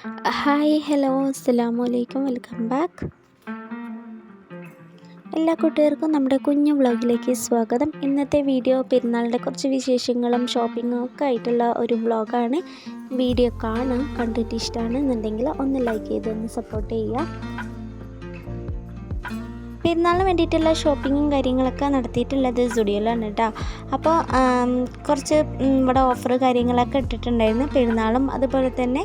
Hi hello അസ്സലാമു അലൈക്കും welcome back എല്ലാ കൂട്ടുകാർക്കും നമ്മുടെ കുഞ്ഞു വ്ളോഗിലേക്ക് സ്വാഗതം. ഇന്നത്തെ വീഡിയോ പെരുന്നാളിന്റെ കുറച്ച് വിശേഷങ്ങളും ഷോപ്പിങ്ങും ഒക്കെ ആയിട്ടുള്ള ഒരു വ്ളോഗാണ്. വീഡിയോ കാണാം കണ്ടിട്ട് ഇഷ്ടമാണെന്നുണ്ടെങ്കിൽ ഒന്ന് ലൈക്ക് ചെയ്ത് ഒന്ന് സപ്പോർട്ട് ചെയ്യുക. പെരുന്നാളിന് വേണ്ടിയിട്ടുള്ള ഷോപ്പിങ്ങും കാര്യങ്ങളൊക്കെ നടത്തിയിട്ടുള്ളത് സുഡിയോയിലാണ് കേട്ടോ. അപ്പോൾ കുറച്ച് ഇവിടെ ഓഫർ കാര്യങ്ങളൊക്കെ ഇട്ടിട്ടുണ്ടായിരുന്നു. പെരുന്നാളും അതുപോലെ തന്നെ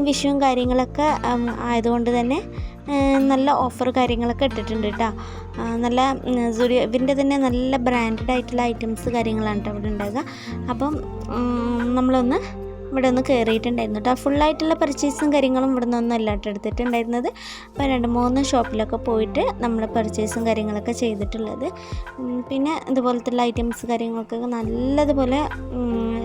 വിഷുവും കാര്യങ്ങളൊക്കെ ആയതുകൊണ്ട് തന്നെ നല്ല ഓഫർ കാര്യങ്ങളൊക്കെ ഇട്ടിട്ടുണ്ട് കേട്ടോ നല്ല സുഡിയോ ഇവന്റെ തന്നെ നല്ല ബ്രാൻഡഡ് ആയിട്ടുള്ള ഐറ്റംസ് കാര്യങ്ങളാണ് കേട്ടോ അവിടെ ഉണ്ടാകുക അപ്പം നമ്മളൊന്ന് ഇവിടെ ഒന്ന് കയറിയിട്ടുണ്ടായിരുന്നു കേട്ടോ ഫുള്ളായിട്ടുള്ള പർച്ചേസും കാര്യങ്ങളും ഇവിടെ നിന്നൊന്നും അല്ലാട്ട് എടുത്തിട്ടുണ്ടായിരുന്നത്. അപ്പോൾ രണ്ട് മൂന്ന് ഷോപ്പിലൊക്കെ പോയിട്ട് നമ്മൾ പർച്ചേസും കാര്യങ്ങളൊക്കെ ചെയ്തിട്ടുള്ളത്. പിന്നെ ഇതുപോലത്തുള്ള ഐറ്റംസ് കാര്യങ്ങൾക്കൊക്കെ നല്ലതുപോലെ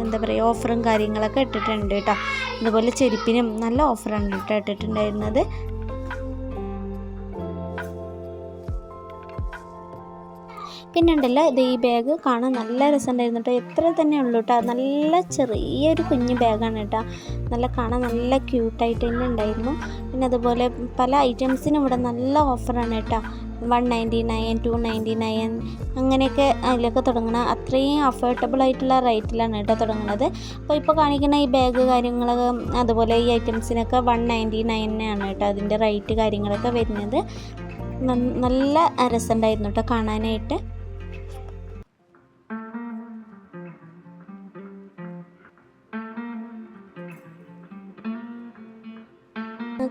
എന്താ പറയുക ഓഫറും കാര്യങ്ങളൊക്കെ ഇട്ടിട്ടുണ്ട് കേട്ടോ ഇതുപോലെ ചെരുപ്പിനും നല്ല ഓഫറാണ് കേട്ടോ ഇട്ടിട്ടുണ്ടായിരുന്നത്. പിന്നെ ഉണ്ടല്ലോ ഇത് ഈ ബാഗ് കാണാൻ നല്ല രസമുണ്ടായിരുന്നു കേട്ടോ എത്ര തന്നെ ഉള്ളൂ കേട്ടോ നല്ല ചെറിയൊരു കുഞ്ഞു ബാഗാണ് കേട്ടോ നല്ല കാണാൻ നല്ല ക്യൂട്ടായിട്ട് തന്നെ ഉണ്ടായിരുന്നു. പിന്നെ അതുപോലെ പല ഐറ്റംസിനും ഇവിടെ നല്ല ഓഫറാണ് കേട്ടോ one ninety nine two ninety nine അങ്ങനെയൊക്കെ അതിലൊക്കെ തുടങ്ങണം അത്രയും അഫോർഡബിൾ ആയിട്ടുള്ള റേറ്റിലാണ് കേട്ടോ തുടങ്ങുന്നത് അപ്പോൾ ഇപ്പോൾ കാണിക്കുന്ന ഈ ബാഗ് കാര്യങ്ങളൊക്കെ അതുപോലെ ഈ ഐറ്റംസിനൊക്കെ വൺ നയന്റി നയനാണ് കേട്ടോ അതിന്റെ റേറ്റ് കാര്യങ്ങളൊക്കെ വരുന്നത്. നല്ല രസമുണ്ടായിരുന്നു കേട്ടോ കാണാനായിട്ട്.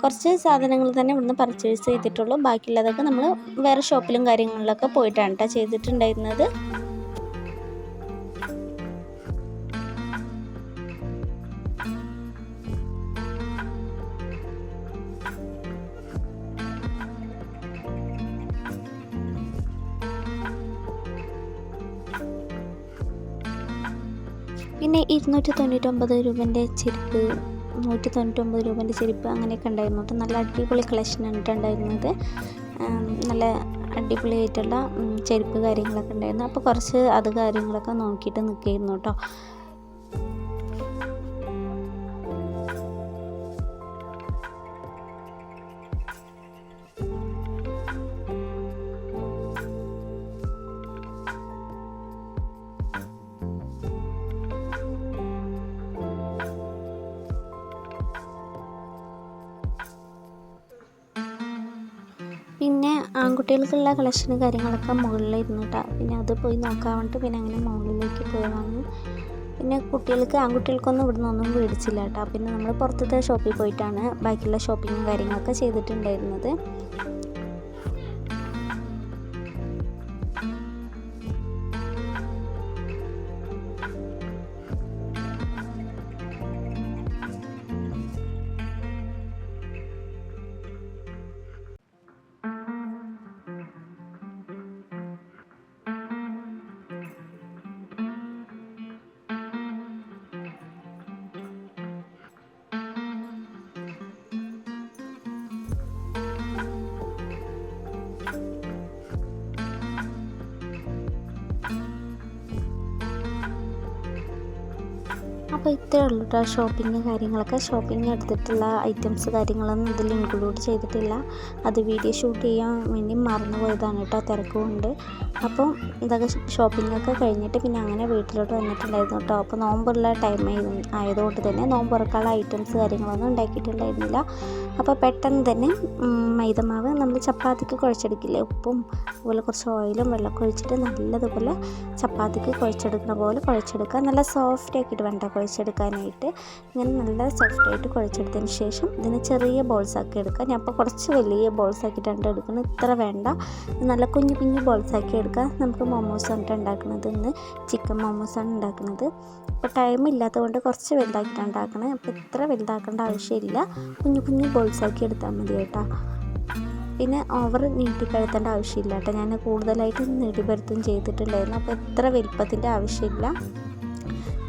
കുറച്ച് സാധനങ്ങൾ തന്നെ ഇവിടുന്ന് പർച്ചേസ് ചെയ്തിട്ടുള്ളൂ. ബാക്കിയുള്ളതൊക്കെ നമ്മൾ വേറെ ഷോപ്പിലും കാര്യങ്ങളിലൊക്കെ പോയിട്ടാണ് കേട്ടോ ചെയ്തിട്ടുണ്ടായിരുന്നത്. പിന്നെ ഇരുന്നൂറ്റി തൊണ്ണൂറ്റൊമ്പത് രൂപന്റെ ചെരുപ്പ്. നൂറ്റി തൊണ്ണൂറ്റൊമ്പത് രൂപേന്റെ ചെരുപ്പ് അങ്ങനെയൊക്കെ ഉണ്ടായിരുന്നു. കേട്ടോ നല്ല അടിപൊളി കളക്ഷൻ കേട്ടോ ഉണ്ടായിരുന്നത്. നല്ല അടിപൊളി ആയിട്ടുള്ള ചെരുപ്പ് കാര്യങ്ങളൊക്കെ ഉണ്ടായിരുന്നു. അപ്പോൾ കുറച്ച് അത് കാര്യങ്ങളൊക്കെ നോക്കിയിട്ട് നിൽക്കുകയായിരുന്നു കേട്ടോ. പിന്നെ ആൺകുട്ടികൾക്കുള്ള കളക്ഷനും കാര്യങ്ങളൊക്കെ മുകളിലിരുന്നു കേട്ടോ പിന്നെ അത് പോയി നോക്കാൻ വേണ്ടിയിട്ട് പിന്നെ അങ്ങനെ മുകളിലേക്ക് പോയതാണ് പിന്നെ കുട്ടികൾക്ക് ആൺകുട്ടികൾക്കൊന്നും ഇവിടുന്ന് ഒന്നും മേടിച്ചില്ല കേട്ടോ പിന്നെ നമ്മൾ പുറത്തത്തെ ഷോപ്പിൽ പോയിട്ടാണ് ബാക്കിയുള്ള ഷോപ്പിങ്ങും കാര്യങ്ങളൊക്കെ ചെയ്തിട്ടുണ്ടായിരുന്നത്. അപ്പോൾ ഇത്രയേ ഉള്ളൂ കേട്ടോ ഷോപ്പിംഗ് കാര്യങ്ങളൊക്കെ. ഷോപ്പിംഗ് എടുത്തിട്ടുള്ള ഐറ്റംസ് കാര്യങ്ങളൊന്നും ഇതിൽ ഇൻക്ലൂഡ് ചെയ്തിട്ടില്ല. അത് വീഡിയോ ഷൂട്ട് ചെയ്യാൻ വേണ്ടി മറന്നു പോയതാണ് കേട്ടോ തിരക്കുകൊണ്ട്. അപ്പോൾ ഇതൊക്കെ ഷോപ്പിംഗ് ഒക്കെ കഴിഞ്ഞിട്ട് പിന്നെ അങ്ങനെ വീട്ടിലോട്ട് വന്നിട്ടുണ്ടായിരുന്നു. കേട്ടോ അപ്പോൾ നോമ്പുള്ള ടൈം ആയതുകൊണ്ട് തന്നെ നോമ്പ് ഐറ്റംസ് കാര്യങ്ങളൊന്നും ഉണ്ടാക്കിയിട്ടുണ്ടായിരുന്നില്ല. അപ്പോൾ പെട്ടെന്ന് തന്നെ മൈദമാവ് നമ്മൾ ചപ്പാത്തിക്ക് കുഴച്ചെടുക്കില്ലേ? ഉപ്പും അതുപോലെ കുറച്ച് ഓയിലും വെള്ളമൊക്കെ ഒഴിച്ചിട്ട് നല്ലതുപോലെ ചപ്പാത്തിക്ക് കുഴച്ചെടുക്കുന്ന പോലെ കുഴച്ചെടുക്കുക. നല്ല സോഫ്റ്റ് ആക്കിയിട്ട് വേണ്ട കുഴച്ചെടുക്കാനായിട്ട്. ഇങ്ങനെ നല്ല സോഫ്റ്റായിട്ട് കുഴച്ചെടുത്തതിന് ശേഷം ഇതിന് ചെറിയ ബോൾസ് ആക്കി എടുക്കുക. ഞാൻ അപ്പോൾ കുറച്ച് വലിയ ബോൾസ് ആക്കിയിട്ടാണ് എടുക്കുന്നത്. ഇത്ര വേണ്ട. നല്ല കുഞ്ഞു കുഞ്ഞു ബോൾസ് ആക്കി എടുക്കുക. നമുക്ക് മോമോസ് ഉണ്ടാക്കുന്നത് ഇന്ന് ചിക്കൻ മോമോസാണ് ഉണ്ടാക്കുന്നത്. അപ്പോൾ ടൈം ഇല്ലാത്തതുകൊണ്ട് കുറച്ച് വലുതാക്കിയിട്ടാണ് ഉണ്ടാക്കുന്നത് അപ്പോൾ ഇത്ര വലുതാക്കേണ്ട ആവശ്യമില്ല. കുഞ്ഞു കുഞ്ഞു ബോൾസ് ആക്കി എടുത്താൽ മതി കേട്ടോ. പിന്നെ ഓവർ നീട്ടിക്കഴുത്തേണ്ട ആവശ്യമില്ല കേട്ടോ. ഞാൻ കൂടുതലായിട്ട് നെടിപരുത്തും ചെയ്തിട്ടുണ്ടായിരുന്നു. അപ്പോൾ ഇത്ര വലിപ്പത്തിന്റെ ആവശ്യമില്ല.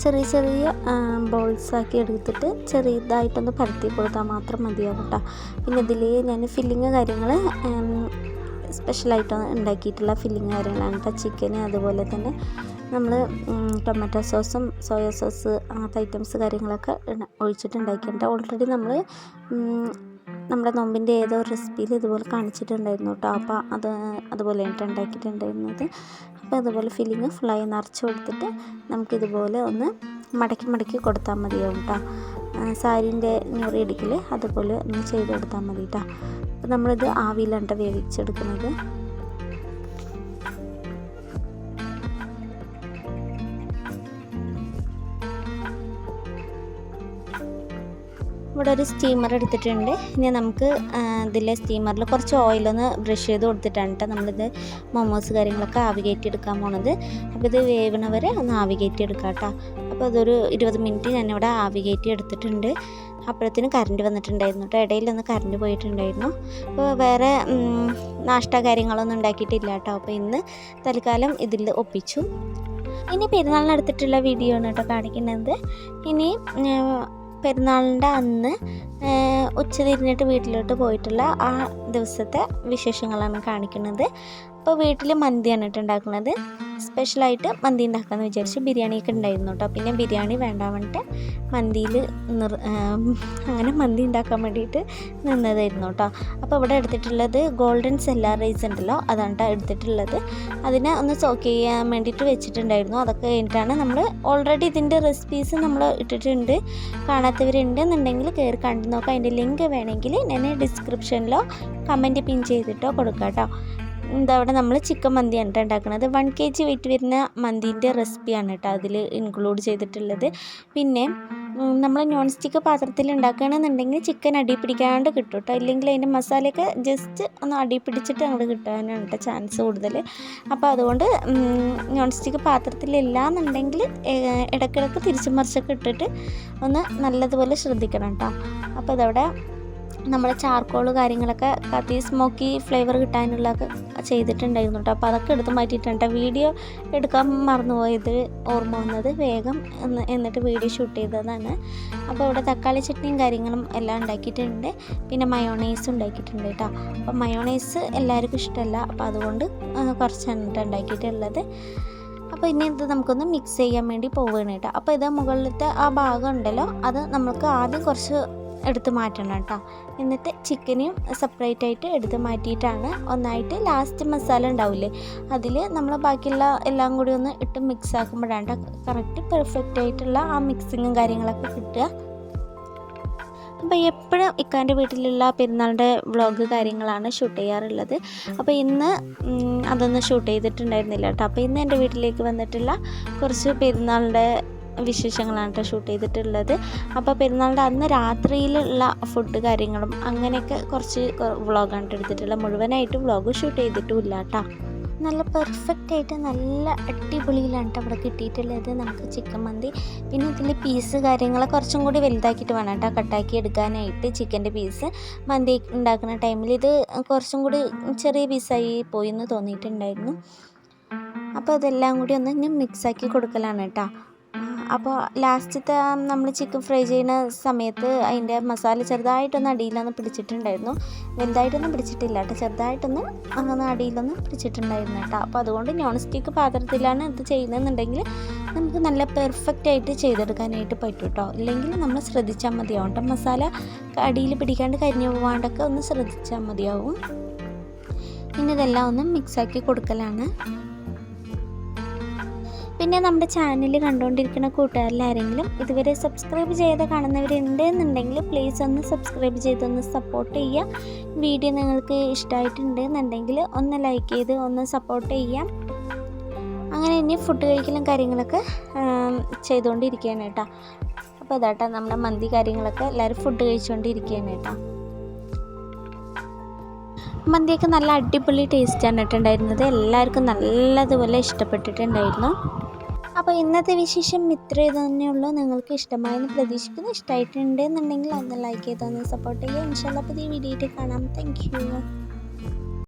ചെറിയ ചെറിയ ബോൾസ് ആക്കി എടുത്തിട്ട് ചെറിയതായിട്ടൊന്ന് പരത്തി കൊടുത്താൽ മാത്രം മതിയാവും കേട്ടോ. പിന്നെ ഇതിൽ ഞാൻ ഫില്ലിങ് കാര്യങ്ങൾ സ്പെഷ്യലായിട്ട് ഉണ്ടാക്കിയിട്ടുള്ള ഫില്ലിങ് കാര്യങ്ങളാണ്. കേട്ടോ ചിക്കൻ അതുപോലെ തന്നെ നമ്മൾ ടൊമാറ്റോ സോസും സോയ സോസ് അങ്ങനത്തെ ഐറ്റംസ് കാര്യങ്ങളൊക്കെ ഒഴിച്ചിട്ട് ഒഴിച്ചിട്ടുണ്ടാക്കിയിട്ടുണ്ട്. ഓൾറെഡി നമ്മൾ നമ്മുടെ നോമ്പിന്റെ ഏതോ റെസിപ്പിയിൽ ഇതുപോലെ കാണിച്ചിട്ടുണ്ടായിരുന്നു കേട്ടോ അപ്പോൾ അത് അതുപോലെ ആയിട്ട് ഉണ്ടാക്കിയിട്ടുണ്ടായിരുന്നത്. അപ്പോൾ അതുപോലെ ഫില്ലിങ് ഫുള്ളായി നിറച്ച് കൊടുത്തിട്ട് നമുക്കിതുപോലെ ഒന്ന് മടക്കി മടക്കി കൊടുത്താൽ മതിയാവും കേട്ടോ സാരീന്റെ ഞൊറി ഇടിക്കൽ അതുപോലെ ഒന്ന് ചെയ്ത് കൊടുത്താൽ മതി കേട്ടോ നമ്മളിത് ആവിയിലാണ് വേവിച്ചെടുക്കുന്നത്. ഇവിടെ ഒരു സ്റ്റീമർ എടുത്തിട്ടുണ്ട്. ഇനി നമുക്ക് ഇതിലെ സ്റ്റീമറിൽ കുറച്ച് ഓയിലൊന്ന് ബ്രഷ് ചെയ്ത് കൊടുത്തിട്ടാണ് കേട്ടോ നമ്മളിത് മൊമോസ് കാര്യങ്ങളൊക്കെ ആവി കയറ്റി എടുക്കാൻ പോണത്. അപ്പോൾ ഇത് വേവണവരെ ഒന്ന് ആവി കയറ്റി എടുക്കാം കേട്ടോ അപ്പോൾ അതൊരു ഇരുപത് മിനിറ്റ് ഞാനിവിടെ ആവി കയറ്റി എടുത്തിട്ടുണ്ട്. അപ്പോഴത്തേന് കറണ്ട് വന്നിട്ടുണ്ടായിരുന്നു കേട്ടോ. ഇടയിലൊന്ന് കറണ്ട് പോയിട്ടുണ്ടായിരുന്നു. അപ്പോൾ വേറെ നാഷ്ട കാര്യങ്ങളൊന്നും ഉണ്ടാക്കിയിട്ടില്ല കേട്ടോ. അപ്പോൾ ഇന്ന് തൽക്കാലം ഇതിൽ ഒപ്പിച്ചു. ഇനി പെരുന്നാളിനടുത്തിട്ടുള്ള വീഡിയോ ആണ് കേട്ടോ കാണിക്കുന്നത്. ഇനി പെരുന്നാളിന്റെ അന്ന് ഉച്ച തിരിഞ്ഞിട്ട് വീട്ടിലോട്ട് പോയിട്ടുള്ള ആ ദിവസത്തെ വിശേഷങ്ങളാണ് കാണിക്കുന്നത്. അപ്പോൾ വീട്ടിൽ മന്തിയാണ് കേട്ടോ ഉണ്ടാക്കുന്നത്. സ്പെഷ്യലായിട്ട് മന്തി ഉണ്ടാക്കാമെന്ന് വിചാരിച്ചു. ബിരിയാണിയൊക്കെ ഉണ്ടായിരുന്നു കേട്ടോ പിന്നെ ബിരിയാണി വേണ്ട വേണ്ടിയിട്ട് മന്തിയിൽ നിർ അങ്ങനെ മന്തി ഉണ്ടാക്കാൻ വേണ്ടിയിട്ട് നിന്നതായിരുന്നു കേട്ടോ അപ്പോൾ ഇവിടെ എടുത്തിട്ടുള്ളത് ഗോൾഡൻ സെല്ലാർ റൈസ് ഉണ്ടല്ലോ അതാണ് കേട്ടോ എടുത്തിട്ടുള്ളത്. അതിനെ ഒന്ന് സോക്ക് ചെയ്യാൻ വേണ്ടിയിട്ട് വെച്ചിട്ടുണ്ടായിരുന്നു. അതൊക്കെ കഴിഞ്ഞിട്ടാണ് നമ്മൾ ഓൾറെഡി ഇതിന്റെ റെസിപ്പീസ് നമ്മൾ ഇട്ടിട്ടുണ്ട്. കാണാത്തവരുണ്ടെന്നുണ്ടെങ്കിൽ കയറി കണ്ടു നോക്കാം. അതിന്റെ ലിങ്ക് വേണമെങ്കിൽ ഞാൻ ഡിസ്ക്രിപ്ഷനിലോ കമന്റ് പിൻ ചെയ്തിട്ടോ കൊടുക്കാം കേട്ടോ എന്താ അവിടെ നമ്മൾ ചിക്കൻ മന്തിയാണ് കേട്ടോ ഉണ്ടാക്കുന്നത് വൺ കെ ജി വെയിറ്റ് വരുന്ന മന്തീന്റെ റെസിപ്പിയാണ് കേട്ടോ അതിൽ ഇൻക്ലൂഡ് ചെയ്തിട്ടുള്ളത്. പിന്നെ നമ്മൾ നോൺ സ്റ്റിക്ക് പാത്രത്തിൽ ഉണ്ടാക്കുകയാണെന്നുണ്ടെങ്കിൽ ചിക്കൻ അടി പിടിക്കാണ്ട് കിട്ടും കേട്ടോ ഇല്ലെങ്കിൽ അതിന്റെ മസാലയൊക്കെ ജസ്റ്റ് ഒന്ന് അടി പിടിച്ചിട്ട് അങ്ങോട്ട് കിട്ടാനാണ് കേട്ടോ ചാൻസ് കൂടുതൽ അപ്പോൾ അതുകൊണ്ട് നോൺ സ്റ്റിക്ക് പാത്രത്തിലില്ല എന്നുണ്ടെങ്കിൽ ഇടയ്ക്കിടയ്ക്ക് തിരിച്ചു മറിച്ചൊക്കെ ഇട്ടിട്ട് ഒന്ന് നല്ലതുപോലെ ശ്രദ്ധിക്കണം കേട്ടോ അപ്പോൾ അതവിടെ നമ്മുടെ ചാർക്കോൾ കാര്യങ്ങളൊക്കെ കത്തി സ്മോക്കി ഫ്ലേവർ കിട്ടാനുള്ളതൊക്കെ ചെയ്തിട്ടുണ്ടായിരുന്നു കേട്ടോ. അപ്പോൾ അതൊക്കെ എടുത്ത് മാറ്റിയിട്ടുണ്ട് വീഡിയോ എടുക്കാൻ മറന്നുപോയത് ഓർമ്മ വന്നത് വേഗം എന്ന് എന്നിട്ട് വീഡിയോ ഷൂട്ട് ചെയ്തതാണ്. അപ്പോൾ ഇവിടെ തക്കാളി ചട്നിയും കാര്യങ്ങളും എല്ലാം ഉണ്ടാക്കിയിട്ടുണ്ട്. പിന്നെ മയോണൈസ് ഉണ്ടാക്കിയിട്ടുണ്ട് കേട്ടോ. അപ്പോൾ മയോണൈസ് എല്ലാവർക്കും ഇഷ്ടമല്ല. അപ്പോൾ അതുകൊണ്ട് കുറച്ചാണ് ഉണ്ടാക്കിയിട്ടുള്ളത്. അപ്പോൾ ഇനി ഇത് നമുക്കൊന്ന് മിക്സ് ചെയ്യാൻ വേണ്ടി പോവുകയാണ് കേട്ടോ. അപ്പോൾ ഇത് മുകളിലത്തെ ആ ഭാഗം ഉണ്ടല്ലോ അത് നമുക്ക് ആദ്യം കുറച്ച് എടുത്ത് മാറ്റണം കേട്ടോ. എന്നിട്ട് ചിക്കനെയും സെപ്പറേറ്റ് ആയിട്ട് എടുത്ത് മാറ്റിയിട്ടാണ് ഒന്നായിട്ട് ലാസ്റ്റ് മസാല ഉണ്ടാവില്ലേ അതിൽ നമ്മൾ ബാക്കിയുള്ള എല്ലാം കൂടി ഒന്ന് ഇട്ട് മിക്സ് ആക്കുമ്പോഴാണ് കറക്റ്റ് പെർഫെക്റ്റ് ആയിട്ടുള്ള ആ മിക്സിങ്ങും കാര്യങ്ങളൊക്കെ കിട്ടുക. അപ്പോൾ എപ്പോഴും ഇക്കാന്റെ വീട്ടിലുള്ള പെരുന്നാളിന്റെ വ്ളോഗ് കാര്യങ്ങളാണ് ഷൂട്ട് ചെയ്യാറുള്ളത്. അപ്പോൾ ഇന്ന് അതൊന്നും ഷൂട്ട് ചെയ്തിട്ടുണ്ടായിരുന്നില്ല കേട്ടോ അപ്പോൾ ഇന്ന് എന്റെ വീട്ടിലേക്ക് വന്നിട്ടുള്ള കുറച്ച് പെരുന്നാളിന്റെ വിശേഷങ്ങളാണ് കേട്ടോ ഷൂട്ട് ചെയ്തിട്ടുള്ളത്. അപ്പോൾ പെരുന്നാളിന്റെ അന്ന് രാത്രിയിലുള്ള ഫുഡ് കാര്യങ്ങളും അങ്ങനെയൊക്കെ കുറച്ച് വ്ളോഗാണ് ട്ടോ എടുത്തിട്ടുള്ളത്. മുഴുവനായിട്ട് വ്ളോഗ് ഷൂട്ട് ചെയ്തിട്ടുമില്ല കേട്ടോ നല്ല പെർഫെക്റ്റ് ആയിട്ട് നല്ല അടിപൊളിയിലാണ് കേട്ടോ അവിടെ കിട്ടിയിട്ടുള്ളത്. നമുക്ക് ചിക്കൻ മന്തി പിന്നെ ഇതിൽ പീസ് കാര്യങ്ങൾ കുറച്ചും കൂടി വലുതാക്കിയിട്ട് വേണം കേട്ടോ കട്ടാക്കി എടുക്കാനായിട്ട് ചിക്കന്റെ പീസ് മന്തി ഉണ്ടാക്കുന്ന ടൈമിൽ ഇത് കുറച്ചും കൂടി ചെറിയ പീസായി പോയി എന്ന് തോന്നിയിട്ടുണ്ടായിരുന്നു. അപ്പോൾ അതെല്ലാം കൂടി ഒന്ന് ഞാൻ മിക്സാക്കി കൊടുക്കലാണ് കേട്ടോ അപ്പോൾ ലാസ്റ്റത്തെ നമ്മൾ ചിക്കൻ ഫ്രൈ ചെയ്യുന്ന സമയത്ത് അതിന്റെ മസാല ചെറുതായിട്ടൊന്ന് അടിയിലൊന്ന് പിടിച്ചിട്ടുണ്ടായിരുന്നു. വലുതായിട്ടൊന്നും പിടിച്ചിട്ടില്ല കേട്ടോ. ചെറുതായിട്ടൊന്ന് അങ്ങനെ അടിയിലൊന്ന് പിടിച്ചിട്ടുണ്ടായിരുന്നു കേട്ടോ. അപ്പോൾ അതുകൊണ്ട് നോൺ സ്റ്റിക്ക് പാത്രത്തിലാണ് ഇത് ചെയ്യുന്നതെന്നുണ്ടെങ്കിൽ നമുക്ക് നല്ല പെർഫെക്റ്റ് ആയിട്ട് ചെയ്തെടുക്കാനായിട്ട് പറ്റും കേട്ടോ. ഇല്ലെങ്കിൽ നമ്മൾ ശ്രദ്ധിച്ചാൽ മതിയാവും കേട്ടോ. മസാല അടിയിൽ പിടിക്കാണ്ട് കരിഞ്ഞു പോകാണ്ടൊക്കെ ഒന്ന് ശ്രദ്ധിച്ചാൽ മതിയാവും. പിന്നെ ഇതെല്ലാം ഒന്ന് മിക്സാക്കി കൊടുക്കലാണ്. പിന്നെ നമ്മുടെ ചാനൽ കണ്ടുകൊണ്ടിരിക്കുന്ന കൂട്ടുകാരിൽ ആരെങ്കിലും ഇതുവരെ സബ്സ്ക്രൈബ് ചെയ്ത് കാണുന്നവരുണ്ട് എന്നുണ്ടെങ്കിൽ പ്ലീസ് ഒന്ന് സബ്സ്ക്രൈബ് ചെയ്തൊന്ന് സപ്പോർട്ട് ചെയ്യുക വീഡിയോ നിങ്ങൾക്ക് ഇഷ്ടമായിട്ടുണ്ട് എന്നുണ്ടെങ്കിൽ ഒന്ന് ലൈക്ക് ചെയ്ത് ഒന്ന് സപ്പോർട്ട് ചെയ്യാം. അങ്ങനെ ഇനി ഫുഡ് കഴിക്കലും കാര്യങ്ങളൊക്കെ ചെയ്തുകൊണ്ടിരിക്കുകയാണ് കേട്ടോ. അപ്പോൾ ഇതാട്ടോ നമ്മുടെ മന്തി കാര്യങ്ങളൊക്കെ എല്ലാവരും ഫുഡ് കഴിച്ചുകൊണ്ടിരിക്കുകയാണ് കേട്ടോ. മന്തിയൊക്കെ നല്ല അടിപൊളി ടേസ്റ്റാണ് ഇട്ടുണ്ടായിരുന്നത് എല്ലാവർക്കും നല്ലതുപോലെ ഇഷ്ടപ്പെട്ടിട്ടുണ്ടായിരുന്നു. അപ്പോൾ ഇന്നത്തെ വിശേഷം ഇത്രേ തന്നെയുള്ളൂ നിങ്ങൾക്ക് ഇഷ്ടമായെന്ന് പ്രതീക്ഷിക്കുന്നു. ഇഷ്ടമായിട്ടുണ്ട് എന്നുണ്ടെങ്കിൽ ഒന്ന് ലൈക്ക് ചെയ്തൊന്ന് സപ്പോർട്ട് ചെയ്യുക. ഇൻഷാല്ല പുതിയ വീഡിയോ ആയിട്ട് കാണാം. താങ്ക്